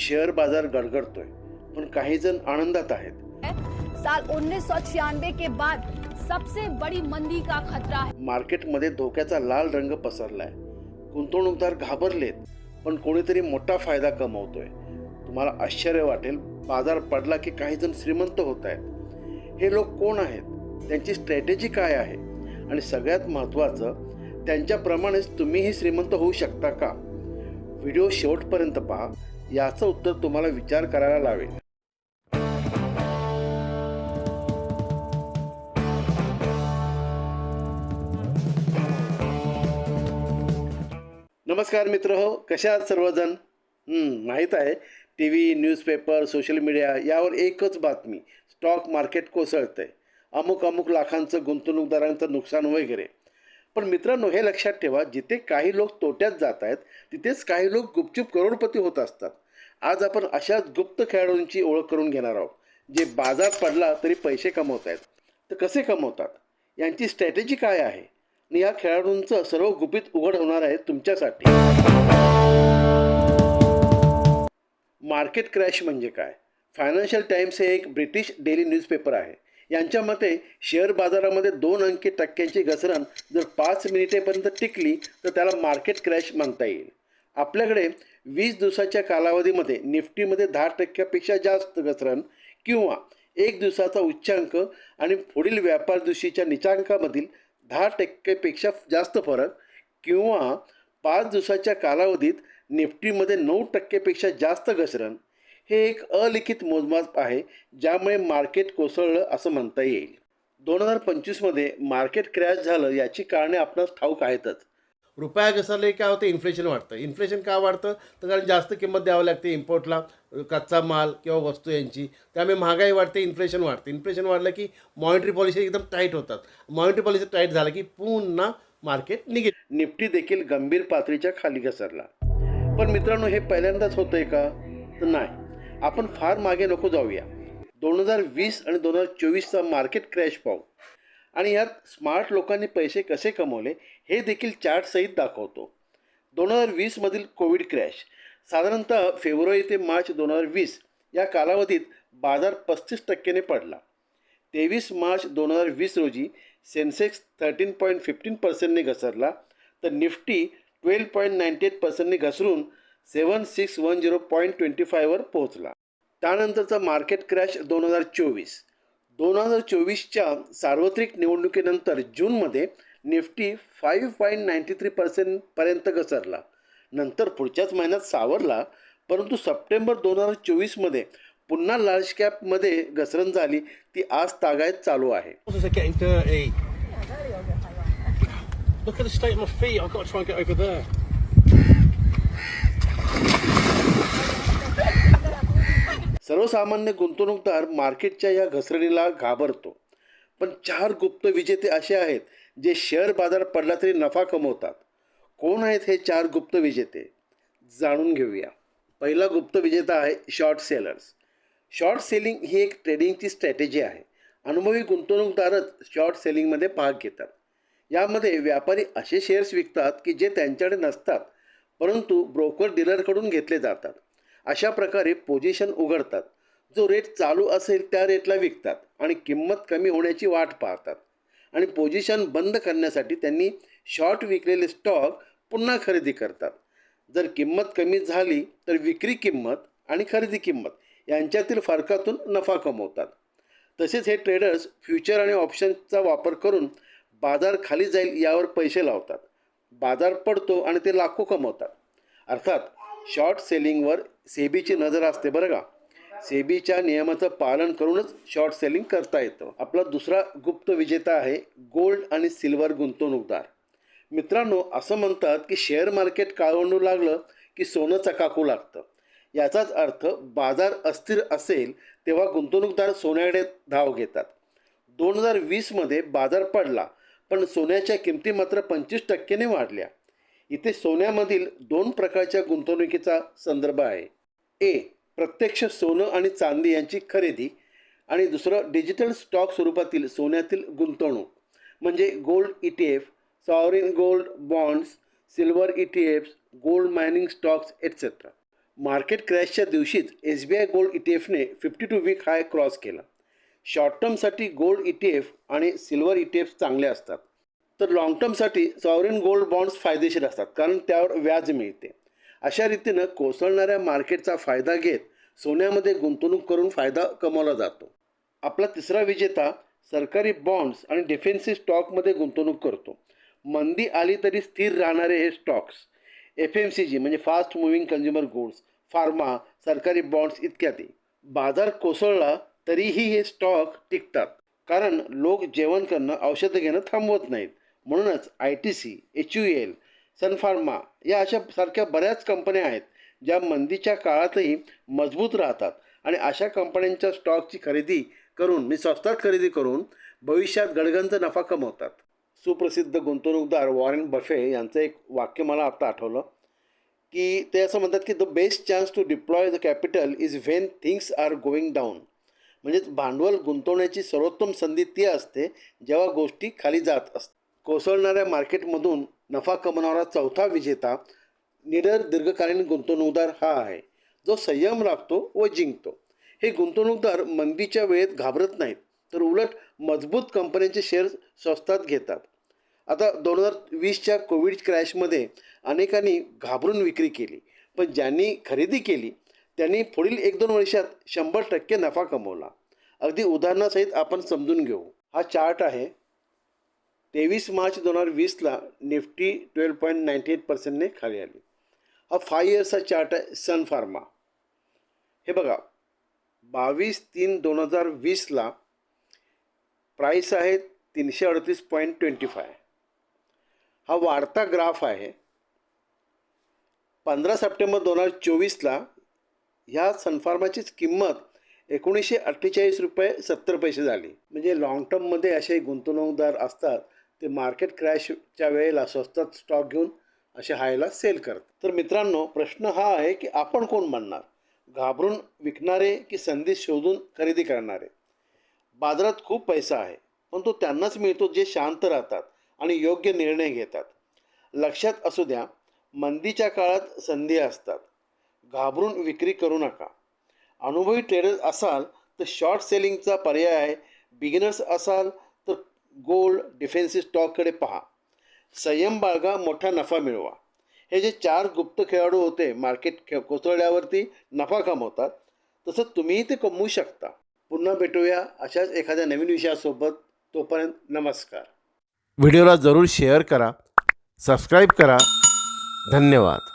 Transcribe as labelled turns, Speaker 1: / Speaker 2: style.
Speaker 1: Share बाजार गडगडतोय. पण काही जण आनंदात आहेत.
Speaker 2: साल 1996 के बाद सबसे बड़ी मंदी का खतरा है।
Speaker 1: मार्केटमध्ये धोक्याचा लाल रंग पसरलाय. गुंतवणूकदार घाबरलेत पण कोणीतरी मोठा फायदा कमवतोय. तुम्हाला आश्चर्य वाटेल बाजार पडला की काही जण श्रीमंत होत आहेत. हे लोक कोण आहेत? त्यांची स्ट्रॅटेजी काय आहे? आणि सगळ्यात महत्त्वाचं त्यांच्याप्रमाणेच तुम्हीही श्रीमंत होऊ शकता का? व्हिडिओ शेवटपर्यंत पहा. याचं उत्तर तुम्हाला विचार करायला लावेल. नमस्कार मित्र हो कशा आहात सर्वजण? माहीत आहे T V newspaper social media यावर एकच बातमी स्टॉक मार्केट कोसळतंय. अमुक अमुक लाखांचं गुंतवणूकदारांचं नुकसान वगैरे. पण मित्रांनो हे लक्षात ठेवा जिथे काही लोक तोट्यात जात आहेत तिथेच काही लोक गुपचूप करोडपती होत असतात. आज आपण अशाच गुप्त खेळाडूंची ओळख करून घेणार आहोत जे बाजार पडला तरी पैसे कमवत आहेत. तर कसे कमवतात? यांची स्ट्रॅटेजी काय आहे? आणि या खेळाडूंचं सर्व गुपित उघड होणार आहे तुमच्यासाठी. मार्केट क्रॅश म्हणजे काय? फायनान्शियल टाइम्स हे एक ब्रिटिश डेली न्यूजपेपर आहे. यांच्या मते शेअर बाजारामध्ये दोन अंकी टक्क्यांची घसरण जर पाच मिनिटेपर्यंत टिकली तर त्याला मार्केट क्रॅश म्हणता येईल. आपल्याकडे वीस दिवसाच्या कालावधीमध्ये निफ्टीमध्ये दहा टक्क्यापेक्षा जास्त घसरण किंवा एक दिवसाचा उच्चांक आणि पुढील व्यापार दिवशीच्या निचांकामधील दहा टक्केपेक्षा जास्त फरक किंवा पाच दिवसाच्या कालावधीत निफ्टीमध्ये नऊ टक्केपेक्षा जास्त घसरण हे एक अलिखित मोजमाप आहे ज्यामुळे मार्केट कोसळलं असं म्हणता येईल. दोन हजार पंचवीसमध्ये मार्केट क्रॅश झालं याची कारणे आपणास ठाऊक आहेतच.
Speaker 3: रुपया घसरले काय होतं? इन्फ्लेशन वाढतं. इन्फ्लेशन का वाढतं? तर कारण जास्त किंमत द्यावं लागते इम्पोर्टला कच्चा माल किंवा वस्तू यांची. त्यामुळे महागाई वाढते इन्फ्लेशन वाढते. इन्फ्लेशन वाढलं की मॉनिटरी पॉलिसी एकदम टाईट होतात. मॉनिटरी पॉलिसी टाईट झालं की पुन्हा मार्केट निघेल.
Speaker 1: निफ्टी देखील गंभीर पातळीच्या खाली घसरला. पण मित्रांनो हे पहिल्यांदाच होतंय का? तर नाही. आपण फार मागे नको जाऊया. दोन हजार वीस आणि दोन हजार चोवीसचा मार्केट क्रॅश पाहू. आणि यात स्मार्ट लोकांनी पैसे कसे कमवले हे देखील चार्टसहित दाखवतो. दोन हजार वीसमधील कोविड क्रॅश साधारणतः फेब्रुवारी ते मार्च दोन हजार वीस या कालावधीत बाजार पस्तीस टक्क्याने पडला. तेवीस मार्च दोन हजार वीस रोजी सेन्सेक्स थर्टीन पॉईंट फिफ्टीन पर्सेंटने घसरला तर Nifty twelve point ninety eight पर्सेंटने घसरून seven six one zero point twenty फायवर पोहोचला. त्यानंतरचा मार्केट क्रॅश दोन हजार चोवीस. दोन हजार चोवीसच्या सार्वत्रिक निवडणुकीनंतर जूनमध्ये Nifty five point ninety three पर्सेंटपर्यंत घसरला. नंतर पुढच्याच महिन्यात सावरला परंतु सप्टेंबर दोन हजार चोवीसमध्ये पुन्हा लार्ज कॅपमध्ये घसरण झाली. ती आज तागायत चालू आहे. सर्वसामान्य गुंतवणूकदार मार्केटच्या या घसरणीला घाबरतो. पण चार गुप्त विजेते असे आहेत जे शेअर बाजार पडला तरी नफा कमवतात. कोण आहेत हे चार गुप्त विजेते? जाणून घेऊया. पहिला गुप्त विजेता आहे शॉर्ट सेलर्स. शॉर्ट सेलिंग ही एक ट्रेडिंगची स्ट्रॅटेजी आहे. अनुभवी गुंतवणूकदारच शॉर्ट सेलिंगमध्ये भाग घेतात. यामध्ये व्यापारी असे शेअर्स विकतात की जे त्यांच्याकडे नसतात परंतु ब्रोकर डीलरकडून घेतले जातात. अशा प्रकारे पोझिशन उघडतात. जो रेट चालू असेल त्या रेटला विकतात आणि किंमत कमी होण्याची वाट पाहतात. आणि पोझिशन बंद करण्यासाठी त्यांनी शॉर्ट विकलेले स्टॉक पुन्हा खरेदी करतात. जर किंमत कमी झाली तर विक्री किंमत आणि खरेदी किंमत यांच्यातील फरकातून नफा कमवतात. तसेच हे ट्रेडर्स फ्युचर आणि ऑप्शनचा वापर करून बाजार खाली जाईल यावर पैसे लावतात. बाजार पडतो आणि ते लाखो कमवतात. अर्थात शॉर्ट सेलिंगवर सेबीची नजर असते बरं का. सेबीच्या नियमाचं पालन करूनच शॉर्ट सेलिंग करता येतं. आपला दुसरा गुप्त विजेता आहे गोल्ड आणि सिल्वर गुंतवणूकदार. मित्रांनो असं म्हणतात की शेअर मार्केट काळवंडू लागलं की सोनं चकाकू लागतं. याचाच अर्थ बाजार अस्थिर असेल तेव्हा गुंतवणूकदार सोन्याकडे धाव घेतात. दोन हजार वीसमध्ये बाजार पडला पण सोन्याच्या किमती मात्र पंचवीस टक्क्याने वाढल्या. इथे सोन्यामधील दोन प्रकारच्या गुंतवणुकीचा संदर्भ आहे. ए प्रत्यक्ष सोनं आणि चांदी यांची खरेदी आणि दुसरं डिजिटल स्टॉक स्वरूपातील सोन्यातील गुंतवणूक म्हणजे gold E T F sovereign gold bonds silver E T Fs gold mining stocks etcetera market क्रॅशच्या दिवशीच S B I gold E T एफने fifty two week high cross केला. शॉर्ट टर्मसाठी गोल्ड ई टी एफ आणि silver E T F चांगले असतात. तर long टर्मसाठी sovereign gold bonds फायदेशीर असतात कारण त्यावर व्याज मिळते. अशा रीतीनं कोसळणाऱ्या मार्केटचा फायदा घेत सोन्यामध्ये गुंतवणूक करून फायदा कमावला जातो. आपला तिसरा विजेता सरकारी बॉन्ड्स आणि डिफेन्सिव्ह स्टॉकमध्ये गुंतवणूक करतो. मंदी आली तरी स्थिर राहणारे हे stocks F M C G म्हणजे fast moving consumer goods pharma सरकारी बॉन्ड्स इत्यादी. बाजार कोसळला तरीही हे स्टॉक टिकतात कारण लोक जेवण करणं औषधं घेणं थांबवत नाहीत. म्हणूनच I T C H U L Sun Pharma या अशा सारख्या बऱ्याच कंपन्या आहेत ज्या मंदीच्या काळातही मजबूत राहतात. आणि अशा कंपन्यांच्या स्टॉकची खरेदी करून मी स्वस्तात खरेदी करून भविष्यात गडगंज नफा कमवतात. सुप्रसिद्ध गुंतवणूकदार वॉरेन बफे यांचं एक वाक्य मला आत्ता आठवलं की ते असं म्हणतात की the best chance to deploy the capital is when things are going down. म्हणजेच भांडवल गुंतवण्याची सर्वोत्तम संधी ती असते जेव्हा गोष्टी खाली जात असतात. कोसळणाऱ्या मार्केटमधून नफा कमवणारा चौथा विजेता निडर दीर्घकालीन गुंतवणूकदार हा आहे. जो संयम राखतो व जिंकतो. हे गुंतवणूकदार मंदीच्या वेळेत घाबरत नाहीत तर उलट मजबूत कंपन्यांचे शेअर्स स्वस्तात घेतात. आता दोन हजार वीसच्या कोविड क्रॅशमध्ये अनेकांनी घाबरून विक्री केली पण ज्यांनी खरेदी केली त्यांनी पुढील एक दोन वर्षात शंभर टक्के नफा कमवला. अगदी उदाहरणासहित आपण समजून घेऊ. हा चार्ट आहे तेवीस मार्च दोन हजार वीसला Nifty twelve point ninety eight पर्सेंटने खाली आली. हा फाय इयर्सचा चार्ट आहे सन फार्मा हे बघा बावीस तीन दोन हजार वीसला प्राईस आहे तीनशे अडतीस पॉईंट ट्वेंटी फाय. हा वाढता ग्राफ आहे. पंधरा सप्टेंबर दोन हजार चोवीसला ह्या सनफार्माचीच किंमत एकोणीसशे अठ्ठेचाळीस रुपये सत्तर पैसे झाली. म्हणजे लाँग टर्ममध्ये असे गुंतवणूकदार असतात ते मार्केट क्रॅशच्या वेळेला स्वस्तात स्टॉक घेऊन असे हायला सेल करतात. तर मित्रांनो प्रश्न हा आहे की आपण कोण म्हणणार घाबरून विकणारे की संधी शोधून खरेदी करणारे? बाजारात खूप पैसा आहे पण तो त्यांनाच मिळतो जे शांत राहतात आणि योग्य निर्णय घेतात. लक्षात असू द्या मंदीच्या काळात संधी असतात. घाबरून विक्री करू नका. अनुभवी ट्रेडर असाल तर शॉर्ट सेलिंगचा पर्याय बिगिनर्स असाल गोल गोल्ड डिफेन्सिव्ह स्टॉककडे पहा. संयम बाळगा मोठा नफा मिळवा. हे जे चार गुप्त खेळाडू होते मार्केट खे कोसळल्यावरती नफा कमवतात तसं तुम्हीही ते कमवू शकता. पुन्हा भेटूया अशाच एखाद्या नवीन विषयासोबत. तोपर्यंत नमस्कार.
Speaker 3: व्हिडिओला जरूर शेअर करा सबस्क्राईब करा. धन्यवाद.